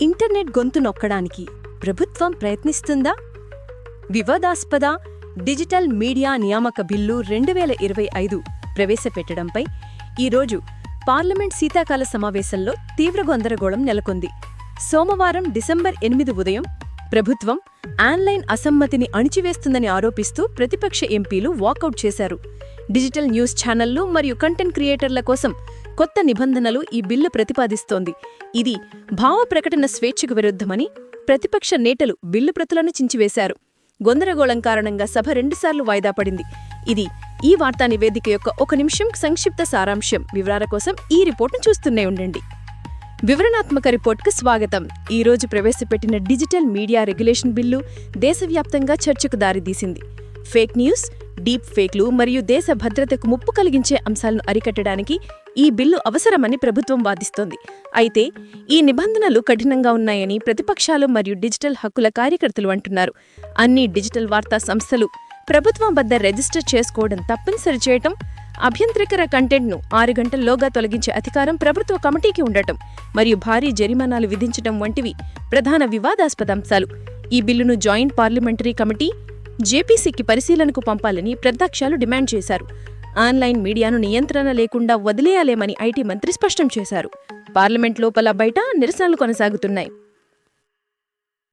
Internet గొంతు నొక్కడానికి ప్రభుత్వం ప్రయత్నిస్తుందా? వివాదాస్పద డిజిటల్ మీడియా నియామక బిల్లు రెండు వేల ఇరవై ఐదు ప్రవేశపెట్టడంపై ఈరోజు పార్లమెంట్ శీతాకాల సమావేశంలో తీవ్ర గందరగోళం నెలకొంది. సోమవారం డిసెంబర్ ఎనిమిది ఉదయం ప్రభుత్వం ఆన్లైన్ అసమ్మతిని అణిచివేస్తుందని ఆరోపిస్తూ ప్రతిపక్ష ఎంపీలు వాకౌట్ చేశారు. డిజిటల్ న్యూస్ ఛానళ్ళు మరియు కంటెంట్ క్రియేటర్ల కోసం కొత్త నిబంధనలు ఈ బిల్లు ప్రతిపాదిస్తోంది. ఇది భావ ప్రకటన స్వేచ్ఛకు విరుద్ధమని ప్రతిపక్ష నేతలు బిల్లు ప్రతులను చించివేశారు. గొందరగోళం కారణంగా సభ రెండుసార్లు వాయిదా పడింది. ఇది ఈ వార్తా నివేదిక యొక్క ఒక నిమిషం సంక్షిప్త సారాంశం. వివరాల కోసం ఈ రిపోర్ట్ను చూస్తూనే ఉండండి. వివరణాత్మక రిపోర్ట్కు స్వాగతం. ఈ రోజు ప్రవేశపెట్టిన డిజిటల్ మీడియా రెగ్యులేషన్ బిల్లు దేశవ్యాప్తంగా చర్చకు దారితీసింది. ఫేక్ న్యూస్ డీప్ ఫేక్లు మరియు దేశ భద్రతకు ముప్పు కలిగించే అంశాలను అరికట్టడానికి ఈ బిల్లు అవసరమని ప్రభుత్వం వాదిస్తోంది. అయితే ఈ నిబంధనలు కఠినంగా ఉన్నాయని ప్రతిపక్షాలు మరియు డిజిటల్ హక్కుల కార్యకర్తలు అంటున్నారు. అన్ని డిజిటల్ వార్తా సంస్థలు ప్రభుత్వం వద్ద రిజిస్టర్ చేసుకోవడం తప్పనిసరి చేయటం అభ్యంతరకర కంటెంట్ను ఆరు గంటల్లోగా తొలగించే అధికారం ప్రభుత్వ కమిటీకి ఉండటం మరియు భారీ జరిమానాలు విధించడం వంటివి ప్రధాన వివాదాస్పద అంశాలు. ఈ బిల్లును జాయింట్ పార్లమెంటరీ కమిటీ జేపీసీకి పరిశీలనకు పంపాలని ప్రతిపక్షాలు డిమాండ్ చేశారు. ఆన్లైన్ మీడియాను నియంత్రణ లేకుండా వదిలేయాలేమని ఐటీ మంత్రి స్పష్టం చేశారు. పార్లమెంట్ లోపల బయట నిరసనలు కొనసాగుతున్నాయి.